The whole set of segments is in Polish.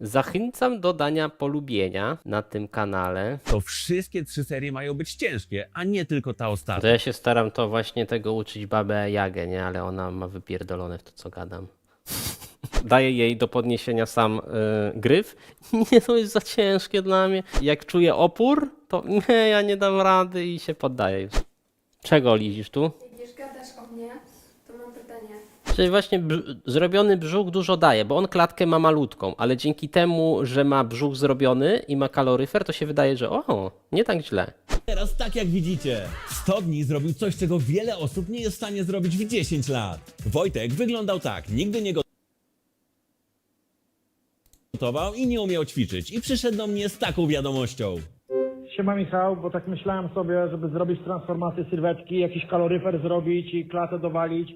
Zachęcam do dania polubienia na tym kanale. to wszystkie trzy serie mają być ciężkie, a nie tylko ta To ostatnia. ja się staram to właśnie tego uczyć babę Jagę, nie? Ale ona ma wypierdolone w to, co gadam. Daję jej do podniesienia sam y, gryf. Nie, to jest za ciężkie dla mnie. Jak czuję opór, to nie, ja nie dam rady i się poddaję już. Czego lizisz tu? Jak już gadasz o mnie, to mam pytanie. Czyli właśnie brz- zrobiony brzuch dużo daje, bo on klatkę ma malutką, ale dzięki temu, że ma brzuch zrobiony i ma kaloryfer, to się wydaje, że o, nie tak źle. Teraz tak jak widzicie, w 100 dni zrobił coś, czego wiele osób nie jest w stanie zrobić w 10 lat. Wojtek wyglądał tak, nigdy nie gotował i nie umiał ćwiczyć i przyszedł do mnie z taką wiadomością. Siema Michał, bo tak myślałem sobie, żeby zrobić transformację sylwetki, jakiś kaloryfer zrobić i klatę dowalić.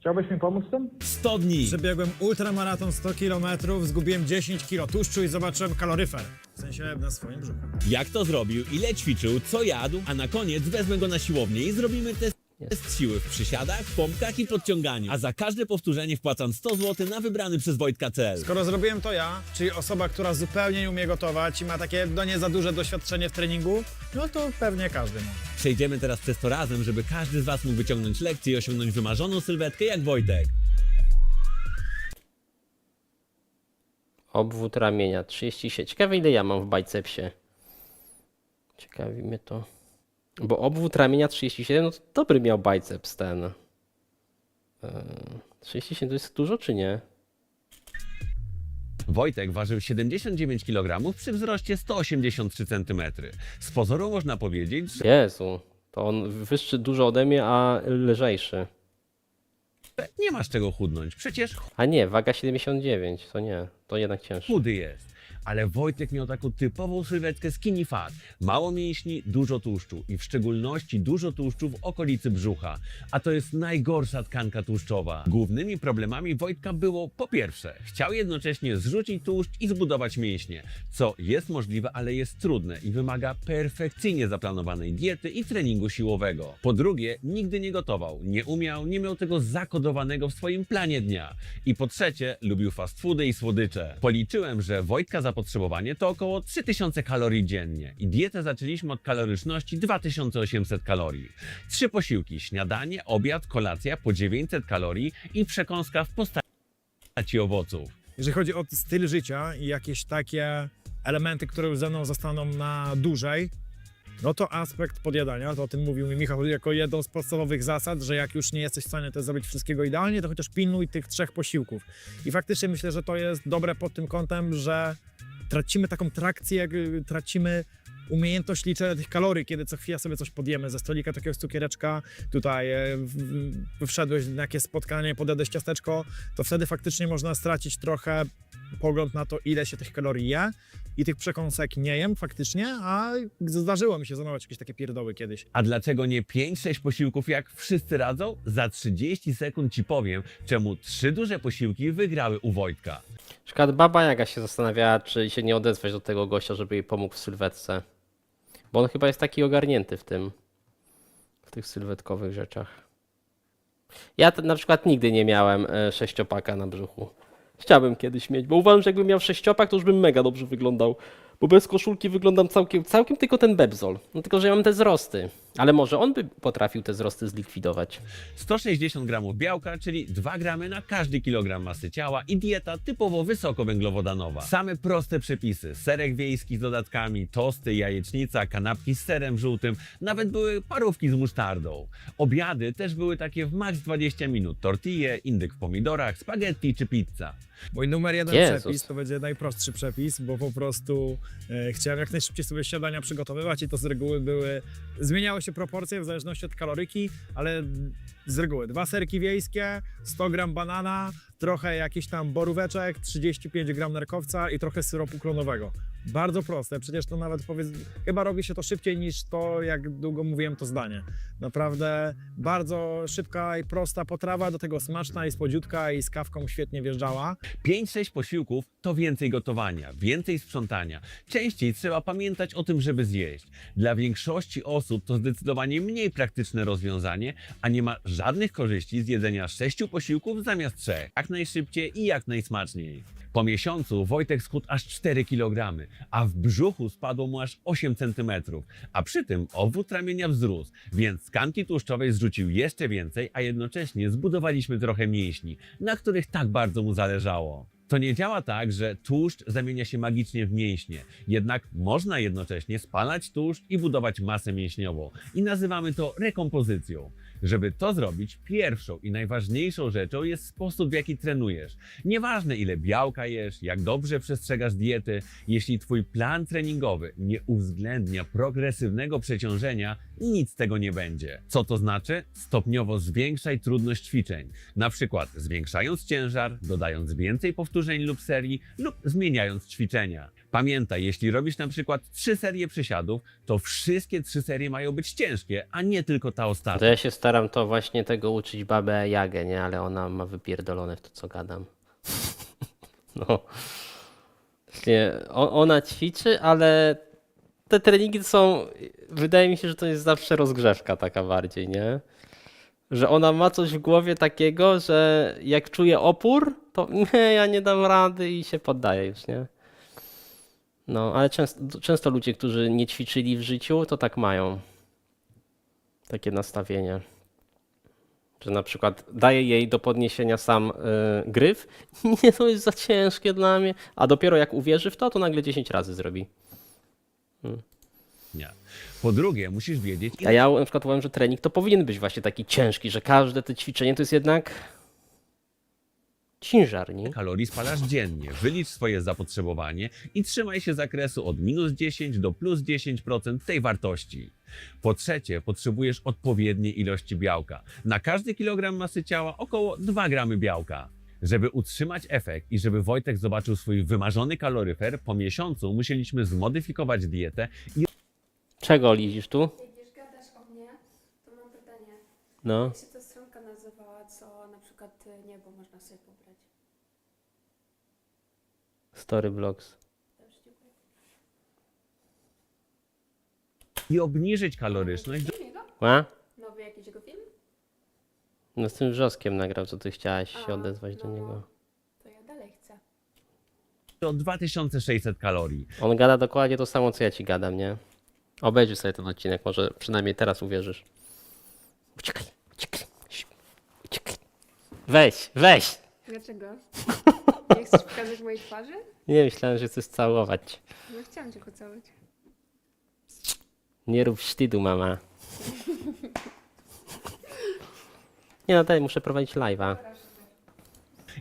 Chciałbyś mi pomóc z tym? W 100 dni. Przebiegłem ultramaraton 100 km, zgubiłem 10 kg tłuszczu i zobaczyłem kaloryfer. W sensie na swoim brzuchu. Jak to zrobił, ile ćwiczył, co jadł, a na koniec wezmę go na siłownię i zrobimy test. Test siły w przysiadach, pompkach i podciąganiu. A za każde powtórzenie wpłacam 100 zł na wybrany przez Wojtka cel. Skoro zrobiłem to ja, czyli osoba, która zupełnie nie umie gotować i ma takie no nie za duże doświadczenie w treningu, no to pewnie każdy może. Przejdziemy teraz przez to razem, żeby każdy z Was mógł wyciągnąć lekcję i osiągnąć wymarzoną sylwetkę jak Wojtek. Obwód ramienia 37. Ciekawe ile ja mam w bicepsie. Ciekawi mnie to. Bo obwód ramienia 37, no to dobry miał biceps ten. Eee, 37 to jest dużo czy nie? Wojtek ważył 79 kg przy wzroście 183 cm. Z pozoru można powiedzieć, że Jezu, to on wyższy dużo ode mnie, a lżejszy. nie masz czego chudnąć. Przecież A nie, waga 79, to nie, to jednak cięższy. chudy jest. Ale Wojtek miał taką typową sylwetkę skinny fat. Mało mięśni, dużo tłuszczu i w szczególności dużo tłuszczu w okolicy brzucha. A to jest najgorsza tkanka tłuszczowa. Głównymi problemami Wojtka było po pierwsze, chciał jednocześnie zrzucić tłuszcz i zbudować mięśnie, co jest możliwe, ale jest trudne i wymaga perfekcyjnie zaplanowanej diety i treningu siłowego. Po drugie, nigdy nie gotował, nie umiał, nie miał tego zakodowanego w swoim planie dnia. I po trzecie, lubił fast foody i słodycze. Policzyłem, że Wojtka zapotrzebowanie to około 3000 kalorii dziennie i dietę zaczęliśmy od kaloryczności 2800 kalorii. Trzy posiłki, śniadanie, obiad, kolacja po 900 kalorii i przekąska w postaci owoców. Jeżeli chodzi o styl życia i jakieś takie elementy, które już ze mną zostaną na dłużej, no to aspekt podjadania, to o tym mówił mi Michał jako jedną z podstawowych zasad, że jak już nie jesteś w stanie też zrobić wszystkiego idealnie, to chociaż pilnuj tych trzech posiłków. I faktycznie myślę, że to jest dobre pod tym kątem, że tracimy taką trakcję, jak, y, tracimy umiejętność liczenia tych kalorii, kiedy co chwila sobie coś podjemy ze stolika takiego cukiereczka, tutaj e, w- wszedłeś na jakieś spotkanie, podjadłeś ciasteczko, to wtedy faktycznie można stracić trochę pogląd na to, ile się tych kalorii je i tych przekąsek nie jem faktycznie, a zdarzyło mi się zanować jakieś takie pierdoły kiedyś. A dlaczego nie 5-6 posiłków jak wszyscy radzą? Za 30 sekund Ci powiem, czemu trzy duże posiłki wygrały u Wojtka. Przykład baba Jaga się zastanawiała, czy się nie odezwać do tego gościa, żeby jej pomógł w sylwetce. Bo on chyba jest taki ogarnięty w tym, w tych sylwetkowych rzeczach. Ja na przykład nigdy nie miałem e, sześciopaka na brzuchu. Chciałbym kiedyś mieć, bo uważam, że jakbym miał sześciopak, to już bym mega dobrze wyglądał. Bo bez koszulki wyglądam całkiem, całkiem tylko ten bebzol. No tylko, że ja mam te wzrosty. Ale może on by potrafił te wzrosty zlikwidować. 160 gramów białka, czyli 2 gramy na każdy kilogram masy ciała i dieta typowo wysokowęglowodanowa. Same proste przepisy, serek wiejski z dodatkami, tosty, jajecznica, kanapki z serem żółtym, nawet były parówki z musztardą. Obiady też były takie w max 20 minut, tortille, indyk w pomidorach, spaghetti czy pizza. Mój numer jeden Jezus. przepis to będzie najprostszy przepis, bo po prostu chciałem jak najszybciej sobie śniadania przygotowywać i to z reguły były, zmieniały się proporcje w zależności od kaloryki, ale z reguły dwa serki wiejskie, 100 gram banana, trochę jakiś tam boróweczek, 35 gram nerkowca i trochę syropu klonowego. Bardzo proste, przecież to nawet powiedz, chyba robi się to szybciej niż to, jak długo mówiłem to zdanie. Naprawdę bardzo szybka i prosta potrawa, do tego smaczna i słodziutka i z kawką świetnie wjeżdżała. 5-6 posiłków to więcej gotowania, więcej sprzątania. Częściej trzeba pamiętać o tym, żeby zjeść. Dla większości osób to zdecydowanie mniej praktyczne rozwiązanie, a nie ma żadnych korzyści z jedzenia 6 posiłków zamiast 3. Jak najszybciej i jak najsmaczniej. Po miesiącu Wojtek schudł aż 4 kg, a w brzuchu spadło mu aż 8 cm, a przy tym obwód ramienia wzrósł, więc z tkanki tłuszczowej zrzucił jeszcze więcej, a jednocześnie zbudowaliśmy trochę mięśni, na których tak bardzo mu zależało. To nie działa tak, że tłuszcz zamienia się magicznie w mięśnie. Jednak można jednocześnie spalać tłuszcz i budować masę mięśniową. I nazywamy to rekompozycją. Żeby to zrobić, pierwszą i najważniejszą rzeczą jest sposób, w jaki trenujesz. Nieważne ile białka jesz, jak dobrze przestrzegasz diety, jeśli twój plan treningowy nie uwzględnia progresywnego przeciążenia, nic z tego nie będzie. Co to znaczy? Stopniowo zwiększaj trudność ćwiczeń. Na przykład zwiększając ciężar, dodając więcej powtórzeń lub serii, lub zmieniając ćwiczenia. Pamiętaj, jeśli robisz na przykład trzy serie przysiadów, to wszystkie trzy serie mają być ciężkie, a nie tylko ta To ostatnia. ja się staram to właśnie tego uczyć babę Jagę, nie? Ale ona ma wypierdolone w to, co gadam. No. Właśnie ona ćwiczy, ale te treningi są. Wydaje mi się, że to jest zawsze rozgrzewka taka bardziej, nie? Że ona ma coś w głowie takiego, że jak czuje opór, to nie, ja nie dam rady i się poddaje już, nie? No, ale często, często ludzie, którzy nie ćwiczyli w życiu, to tak mają. Takie nastawienie. Że na przykład daje jej do podniesienia sam y, gryf. Nie, to jest za ciężkie dla mnie. A dopiero jak uwierzy w to, to nagle 10 razy zrobi. Nie. Po drugie, musisz wiedzieć, A ja na przykład uważam, że trening to powinien być właśnie taki ciężki, że każde te ćwiczenie to jest jednak ciężar, nie? kalorii spalasz dziennie. Wylicz swoje zapotrzebowanie i trzymaj się zakresu od minus 10 do plus 10% tej wartości. Po trzecie, potrzebujesz odpowiedniej ilości białka. Na każdy kilogram masy ciała około 2 gramy białka. Żeby utrzymać efekt i żeby Wojtek zobaczył swój wymarzony kaloryfer, po miesiącu musieliśmy zmodyfikować dietę i Czego lizisz tu? Jak już gadasz o mnie, to mam pytanie. No. Jak się ta stronka nazywała, co na przykład y, niebo można sobie pobrać? Storyblocks. Też dziękuję. i obniżyć kaloryczność do Film jego? A? Nowy jakiś jego film? No z tym wrzoskiem nagrał, co ty chciałaś się A, odezwać do no. niego. To ja dalej chcę. do 2600 kalorii. On gada dokładnie to samo, co ja ci gadam, nie? Obejrzyj sobie ten odcinek, może przynajmniej teraz uwierzysz. Uciekaj, uciekaj, uciekaj. Weź, weź! Dlaczego? Nie chcesz pokazać mojej twarzy? Nie myślałem, że chcesz całować. No chciałam cię pocałować. Nie rób wstydu, mama. Nie no, muszę prowadzić live'a.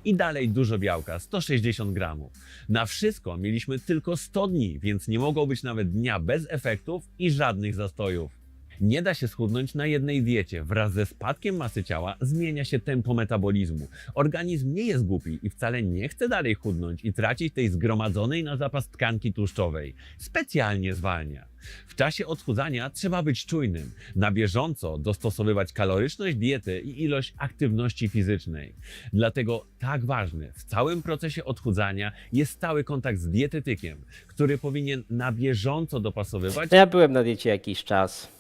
I dalej dużo białka, 160 gramów. Na wszystko mieliśmy tylko 100 dni, więc nie mogło być nawet dnia bez efektów i żadnych zastojów. Nie da się schudnąć na jednej diecie. Wraz ze spadkiem masy ciała zmienia się tempo metabolizmu. Organizm nie jest głupi i wcale nie chce dalej chudnąć i tracić tej zgromadzonej na zapas tkanki tłuszczowej. Specjalnie zwalnia. W czasie odchudzania trzeba być czujnym, na bieżąco dostosowywać kaloryczność diety i ilość aktywności fizycznej. Dlatego tak ważny w całym procesie odchudzania jest stały kontakt z dietetykiem, który powinien na bieżąco dopasowywać ja byłem na diecie jakiś czas.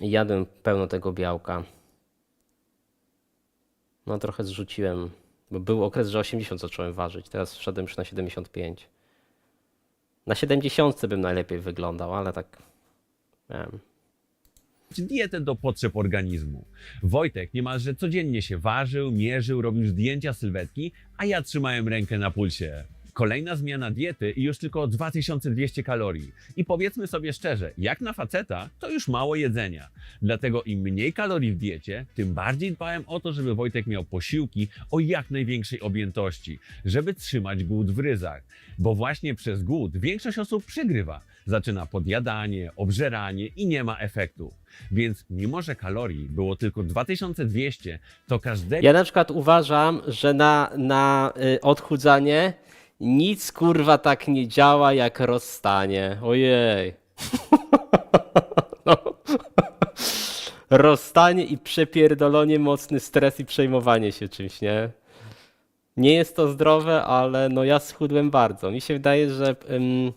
Jadłem pełno tego białka. No trochę zrzuciłem, bo był okres, że 80 zacząłem ważyć, teraz wszedłem już na 75. Na 70 bym najlepiej wyglądał, ale tak... Wiem. dietę do potrzeb organizmu. Wojtek niemalże codziennie się ważył, mierzył, robił zdjęcia sylwetki, a ja trzymałem rękę na pulsie. Kolejna zmiana diety i już tylko 2200 kalorii. I powiedzmy sobie szczerze, jak na faceta, to już mało jedzenia. Dlatego im mniej kalorii w diecie, tym bardziej dbałem o to, żeby Wojtek miał posiłki o jak największej objętości, żeby trzymać głód w ryzach. Bo właśnie przez głód większość osób przegrywa. Zaczyna podjadanie, obżeranie i nie ma efektu. Więc mimo, że kalorii było tylko 2200, to każdego Ja na przykład uważam, że na, na y, odchudzanie nic kurwa tak nie działa jak rozstanie. Ojej. no. Rozstanie i przepierdolenie, mocny stres i przejmowanie się czymś, nie? Nie jest to zdrowe, ale no ja schudłem bardzo. Mi się wydaje, że ym,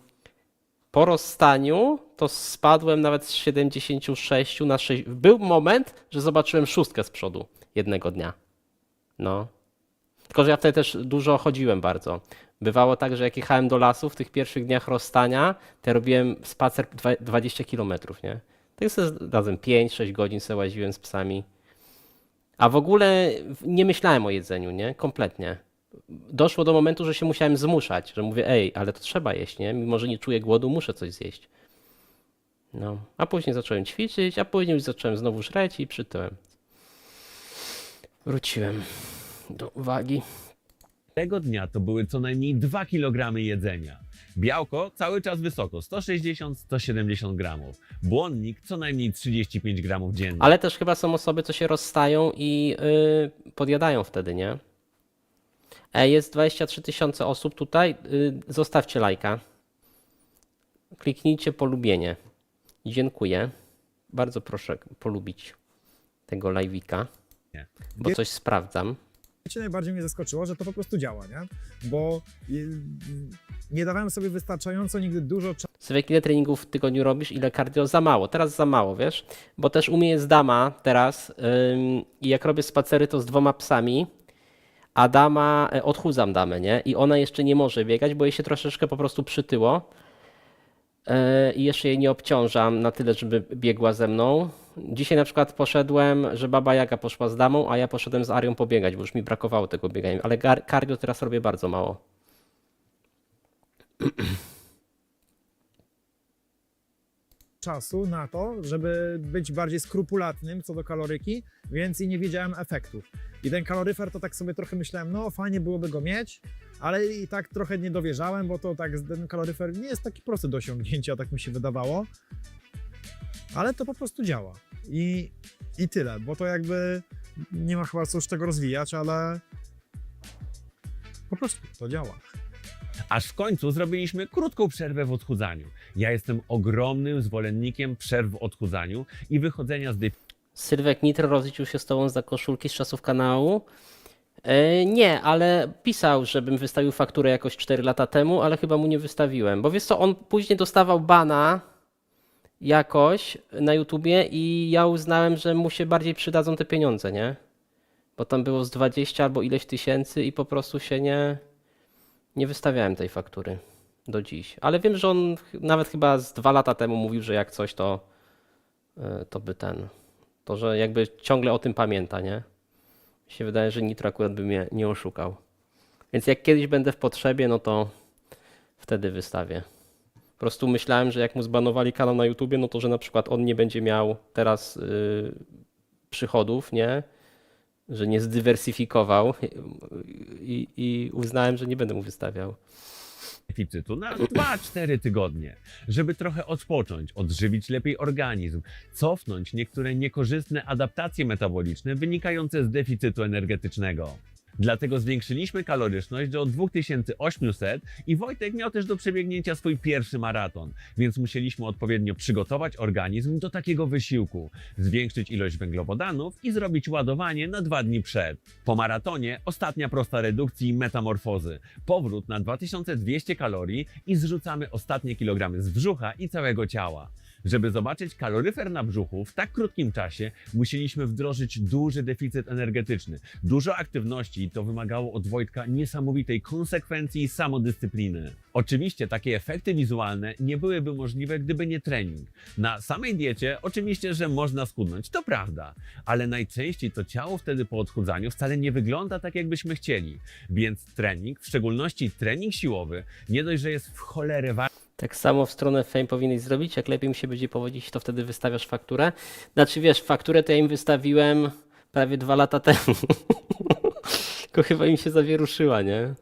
po rozstaniu to spadłem nawet z 76 na 6. Był moment, że zobaczyłem szóstkę z przodu jednego dnia. No. Tylko, że ja wtedy też dużo chodziłem bardzo. Bywało tak, że jak jechałem do lasu w tych pierwszych dniach rozstania, to robiłem spacer dwa- 20 kilometrów, nie? To jest razem 5-6 godzin sobie łaziłem z psami. A w ogóle nie myślałem o jedzeniu, nie? Kompletnie. Doszło do momentu, że się musiałem zmuszać, że mówię, ej, ale to trzeba jeść, nie? Mimo, że nie czuję głodu, muszę coś zjeść. No, a później zacząłem ćwiczyć, a później zacząłem znowu żreć i przytyłem. Wróciłem do wagi. Tego dnia to były co najmniej 2 kg jedzenia. Białko cały czas wysoko, 160-170 gramów. Błonnik co najmniej 35 gramów dziennie. Ale też chyba są osoby, co się rozstają i yy, podjadają wtedy, nie? E, jest 23 tysiące osób tutaj. Yy, zostawcie lajka. Kliknijcie polubienie. Dziękuję. Bardzo proszę polubić tego live'ika, Nie. bo coś sprawdzam. Wiecie, najbardziej mnie zaskoczyło, że to po prostu działa, nie? Bo nie dawałem sobie wystarczająco nigdy dużo czasu Sylwek, ile treningów w tygodniu robisz, ile cardio? Za mało. Teraz za mało, wiesz? Bo też u mnie jest dama teraz i jak robię spacery, to z dwoma psami, a dama, e, odchudzam damę, nie? I ona jeszcze nie może biegać, bo jej się troszeczkę po prostu przytyło. E, I jeszcze jej nie obciążam na tyle, żeby biegła ze mną. Dzisiaj na przykład poszedłem, że baba Jaga poszła z damą, a ja poszedłem z Arią pobiegać, bo już mi brakowało tego biegania. Ale cardio teraz robię bardzo mało. czasu na to, żeby być bardziej skrupulatnym co do kaloryki, więc i nie widziałem efektów. I ten kaloryfer to tak sobie trochę myślałem, no fajnie byłoby go mieć, ale i tak trochę nie dowierzałem, bo to tak ten kaloryfer nie jest taki prosty do osiągnięcia, tak mi się wydawało. Ale to po prostu działa. I, i tyle, bo to jakby nie ma chyba co już tego rozwijać, ale po prostu to działa. Aż w końcu zrobiliśmy krótką przerwę w odchudzaniu. Ja jestem ogromnym zwolennikiem przerw w odchudzaniu i wychodzenia z Sylwek Nitro rozliczył się z tobą za koszulki z czasów kanału. E, nie, ale pisał, żebym wystawił fakturę jakoś 4 lata temu, ale chyba mu nie wystawiłem. Bo wiesz co, on później dostawał bana jakoś na YouTubie i ja uznałem, że mu się bardziej przydadzą te pieniądze, nie? Bo tam było z 20 albo ileś tysięcy i po prostu się nie, nie wystawiałem tej faktury do dziś. Ale wiem, że on nawet chyba z dwa lata temu mówił, że jak coś, to, e, to by ten. To, że jakby ciągle o tym pamięta, nie? Mi się wydaje, że Nitro akurat by mnie nie oszukał. Więc jak kiedyś będę w potrzebie, no to wtedy wystawię. Prostu myślałem, że jak mu zbanowali kanał na YouTubie, no to że na przykład on nie będzie miał teraz y, przychodów, nie? Że nie zdywersyfikował i, i uznałem, że nie będę mu wystawiał. deficytu na 2-4 tygodnie, żeby trochę odpocząć, odżywić lepiej organizm, cofnąć niektóre niekorzystne adaptacje metaboliczne wynikające z deficytu energetycznego. Dlatego zwiększyliśmy kaloryczność do 2800 i Wojtek miał też do przebiegnięcia swój pierwszy maraton, więc musieliśmy odpowiednio przygotować organizm do takiego wysiłku, zwiększyć ilość węglowodanów i zrobić ładowanie na dwa dni przed. Po maratonie ostatnia prosta redukcji metamorfozy, powrót na 2200 kalorii i zrzucamy ostatnie kilogramy z brzucha i całego ciała. Żeby zobaczyć kaloryfer na brzuchu w tak krótkim czasie, musieliśmy wdrożyć duży deficyt energetyczny, dużo aktywności i to wymagało od Wojtka niesamowitej konsekwencji i samodyscypliny. Oczywiście takie efekty wizualne nie byłyby możliwe, gdyby nie trening. Na samej diecie oczywiście, że można schudnąć, to prawda, ale najczęściej to ciało wtedy po odchudzaniu wcale nie wygląda tak, jakbyśmy chcieli. Więc trening, w szczególności trening siłowy, nie dość, że jest w cholerę ważny, Tak samo w stronę Fame powinieneś zrobić. Jak lepiej mi się będzie powodzić, to wtedy wystawiasz fakturę. Znaczy wiesz, fakturę to ja im wystawiłem prawie dwa lata temu. Tylko chyba im się zawieruszyła, nie?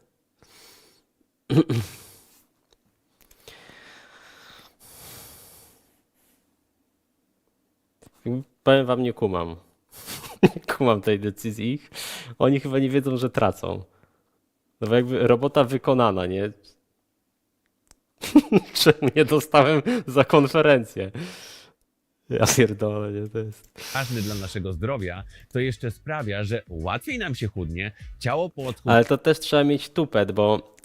Powiem wam, nie kumam. Nie kumam tej decyzji ich. Oni chyba nie wiedzą, że tracą. No bo jakby robota wykonana, nie? Czemu nie dostałem za konferencję? Ja pierdolę, nie, to jest... ważny dla naszego zdrowia, to jeszcze sprawia, że łatwiej nam się chudnie, ciało po odchudzaniu Ale to też trzeba mieć tupet, bo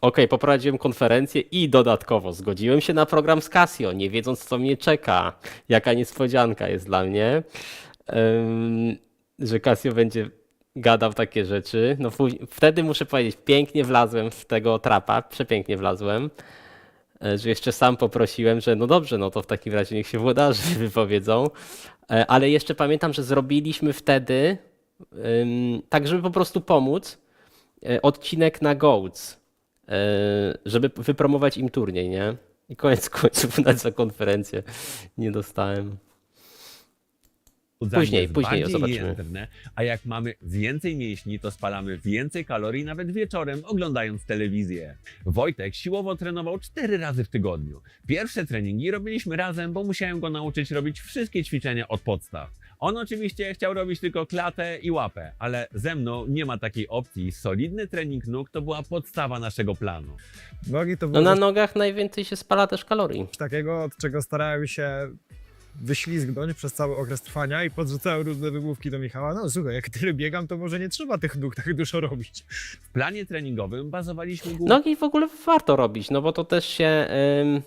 okej, poprowadziłem konferencję i dodatkowo zgodziłem się na program z Casio, nie wiedząc co mnie czeka. Jaka niespodzianka jest dla mnie, Ym, że Casio będzie gadał takie rzeczy. No póź- wtedy muszę powiedzieć, pięknie wlazłem w tego trapa, przepięknie wlazłem. E, Że jeszcze sam poprosiłem, że no dobrze, no to w takim razie niech się włodarze wypowiedzą. E, Ale jeszcze pamiętam, że zrobiliśmy wtedy, tak żeby po prostu pomóc, e, odcinek na Goats, żeby wypromować im turniej, nie? I koniec końców na za konferencję nie dostałem. Później, jest później bardziej zobaczymy. jędrne, a jak mamy więcej mięśni, to spalamy więcej kalorii nawet wieczorem oglądając telewizję. Wojtek siłowo trenował cztery razy w tygodniu. Pierwsze treningi robiliśmy razem, bo musiałem go nauczyć robić wszystkie ćwiczenia od podstaw. On oczywiście chciał robić tylko klatę i łapę, ale ze mną nie ma takiej opcji. Solidny trening nóg to była podstawa naszego planu. Nogi to No było na coś nogach najwięcej się spala też kalorii. takiego, od czego starałem się wyślizgnąć przez cały okres trwania i podrzucałem różne wymówki do Michała. No słuchaj, jak tyle biegam, to może nie trzeba tych nóg tak dużo robić. W planie treningowym bazowaliśmy głównie Nogi w ogóle warto robić, no bo to też się. ym,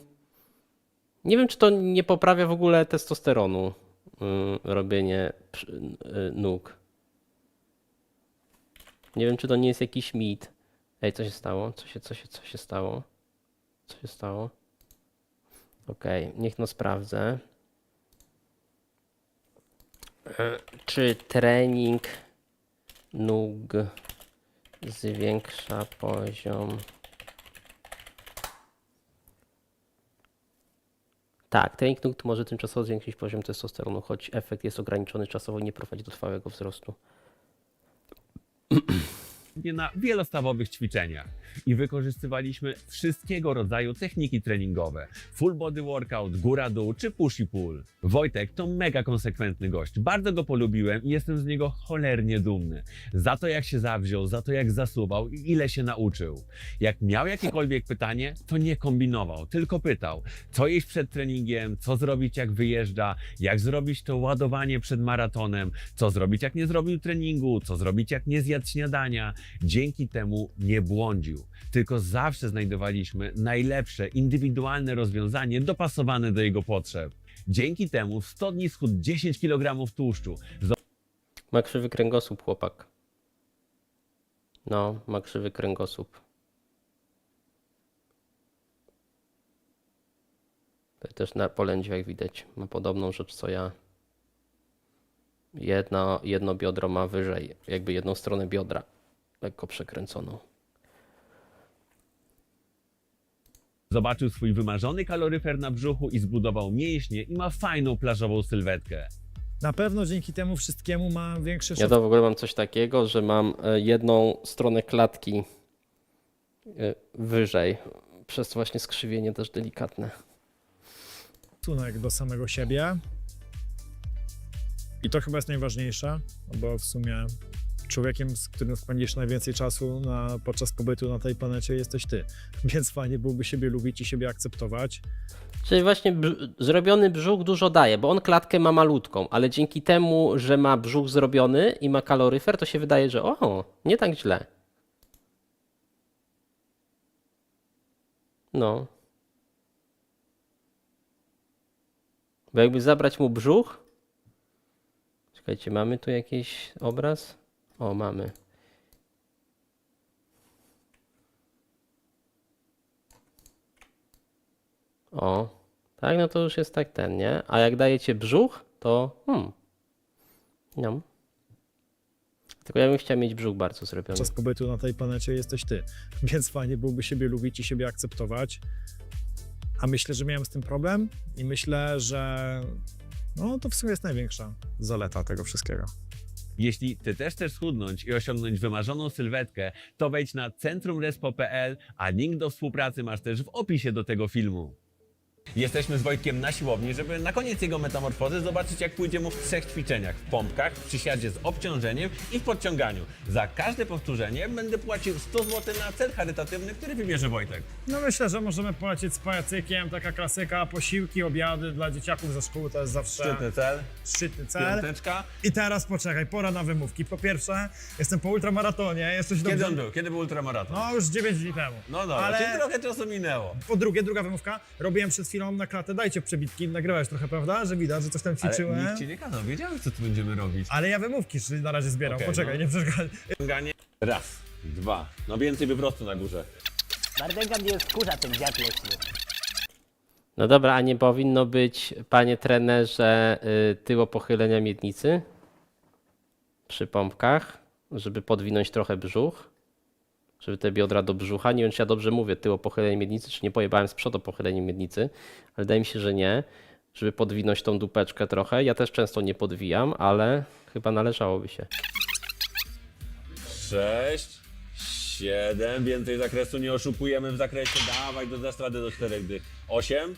nie wiem, czy to nie poprawia w ogóle testosteronu, ym, robienie przy- y, nóg. Nie wiem, czy to nie jest jakiś mit. Ej, co się stało? Co się, co się, co się stało? Co się stało? Okej, niech no sprawdzę. Czy trening nóg zwiększa poziom. Tak, trening nóg może tymczasowo zwiększyć poziom testosteronu, choć efekt jest ograniczony czasowo i nie prowadzi do trwałego wzrostu. na wielostawowych ćwiczeniach i wykorzystywaliśmy wszystkiego rodzaju techniki treningowe. Full body workout, góra-dół czy push i pull. Wojtek to mega konsekwentny gość. Bardzo go polubiłem i jestem z niego cholernie dumny. Za to jak się zawziął, za to jak zasuwał i ile się nauczył. Jak miał jakiekolwiek pytanie, to nie kombinował, tylko pytał, co jeść przed treningiem, co zrobić jak wyjeżdża, jak zrobić to ładowanie przed maratonem, co zrobić jak nie zrobił treningu, co zrobić jak nie zjadł śniadania. Dzięki temu nie błądził, tylko zawsze znajdowaliśmy najlepsze, indywidualne rozwiązanie dopasowane do jego potrzeb. Dzięki temu w 100 dni schudł 10 kg tłuszczu. Ma krzywy kręgosłup, chłopak. No, ma krzywy kręgosłup. To też na polędźwiach widać. Ma podobną rzecz co ja. Jedno, jedno biodro ma wyżej, jakby jedną stronę biodra. Lekko przekręconą. Zobaczył swój wymarzony kaloryfer na brzuchu i zbudował mięśnie i ma fajną plażową sylwetkę. Na pewno dzięki temu wszystkiemu mam większy Ja to w ogóle mam coś takiego, że mam e, jedną stronę klatki e, wyżej. Przez właśnie skrzywienie też delikatne. szacunek do samego siebie. I to chyba jest najważniejsze, bo w sumie człowiekiem, z którym spędzisz najwięcej czasu na, podczas pobytu na tej planecie jesteś ty. Więc fajnie byłoby siebie lubić i siebie akceptować. Czyli właśnie brz- zrobiony brzuch dużo daje, bo on klatkę ma malutką, ale dzięki temu, że ma brzuch zrobiony i ma kaloryfer, to się wydaje, że o, nie tak źle. No. Bo jakby zabrać mu brzuch. Czekajcie, mamy tu jakiś obraz? O, mamy. O, tak, no to już jest tak ten, nie? A jak dajecie brzuch, to hmm. No. Tylko ja bym chciał mieć brzuch bardzo zrobiony. Podczas pobytu na tej planecie jesteś ty. Więc fajnie byłoby siebie lubić i siebie akceptować. A myślę, że miałem z tym problem i myślę, że no to w sumie jest największa zaleta tego wszystkiego. Jeśli ty też chcesz schudnąć i osiągnąć wymarzoną sylwetkę, to wejdź na centrumrespo.pl, a link do współpracy masz też w opisie do tego filmu. Jesteśmy z Wojtkiem na siłowni, żeby na koniec jego metamorfozy zobaczyć, jak pójdzie mu w trzech ćwiczeniach. W pompkach, w przysiadzie z obciążeniem i w podciąganiu. Za każde powtórzenie będę płacił 100 zł na cel charytatywny, który wybierze Wojtek. No myślę, że możemy polecieć z pajacykiem, taka klasyka, posiłki, obiady dla dzieciaków ze szkół, to jest zawsze Szczytny cel, szczytny cel. piąteczka. I teraz poczekaj, pora na wymówki. Po pierwsze, jestem po ultramaratonie, jesteś Kiedy dobrze... on był? Kiedy był ultramaraton? No już 9 dni temu. No dobra, ale czyli trochę czasu minęło. po drugie, druga wymówka, robiłem przed chwilą na klatę, dajcie przebitki, nagrywałeś trochę, prawda? Że widać, że coś tam Ale ćwiczyłem. nikt ci nie kazał, wiedziałeś co tu będziemy robić. Ale ja wymówki że na razie zbieram, Okej, poczekaj, no. nie przeszkadzaj. Ciąganie. Raz, dwa. No więcej wyprostu na górze. Bardęga mnie wkurza ten dziad leśny. No dobra, a nie powinno być, panie trenerze, y, tyło pochylenia miednicy przy pompkach, żeby podwinąć trochę brzuch, żeby te biodra do brzucha. Nie wiem, czy ja dobrze mówię, tyło pochylenie miednicy, czy nie pojebałem z przodu pochylenie miednicy, ale wydaje mi się, że nie, żeby podwinąć tą dupeczkę trochę. Ja też często nie podwijam, ale chyba należałoby się. Sześć, siedem. Więcej zakresu nie oszukujemy w zakresie. Dawaj do zastrady do czterech dych. Osiem.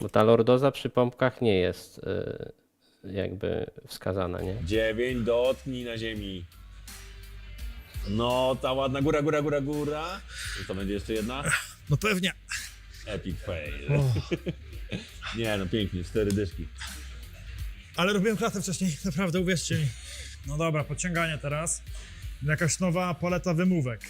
Bo ta lordoza przy pompkach nie jest y, jakby wskazana, nie? Dziewięć. Dotknij na ziemi. No, ta ładna góra, góra, góra, góra. I to będzie jeszcze jedna? No pewnie. Epic fail. Nie no, pięknie, cztery dyszki. Ale robiłem klatę wcześniej, naprawdę, uwierzcie mi. No dobra, podciąganie teraz. Jakaś nowa paleta wymówek.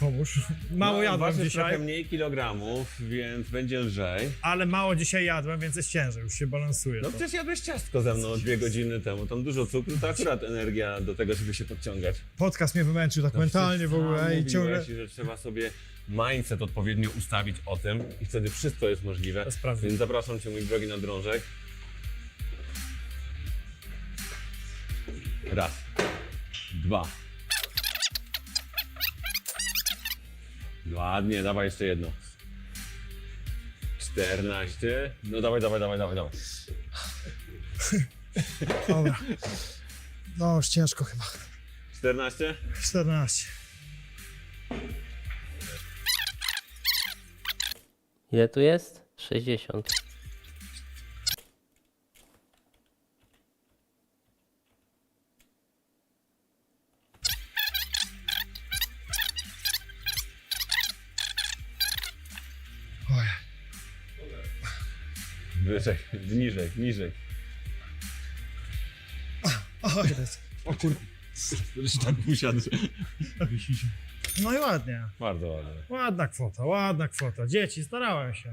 Pomóż. Mało no, jadłem ważysz dzisiaj, trochę mniej kilogramów, więc będzie lżej. ale mało dzisiaj jadłem, więc jest ciężej, już się balansuje. No to. przecież jadłeś ciastko ze mną dwie godziny temu. Tam dużo cukru, to akurat energia do tego, żeby się podciągać. Podcast mnie wymęczył tak mentalnie w ogóle i ciągle... że trzeba sobie mindset odpowiednio ustawić o tym i wtedy wszystko jest możliwe. To jest. Więc zapraszam Cię, mój drogi, na drążek. Raz. Dwa. Ładnie, dawaj jeszcze jedno. 14. No dawaj, dawaj, dawaj, dawaj, dawaj. Dobra. No już ciężko chyba. 14? 14. Ile tu jest? 60. Niżej, niżej. Oj, to jest... O kurde. tak usiadł. No i ładnie. Bardzo ładnie. Ładna kwota, ładna kwota. Dzieci, starałem się.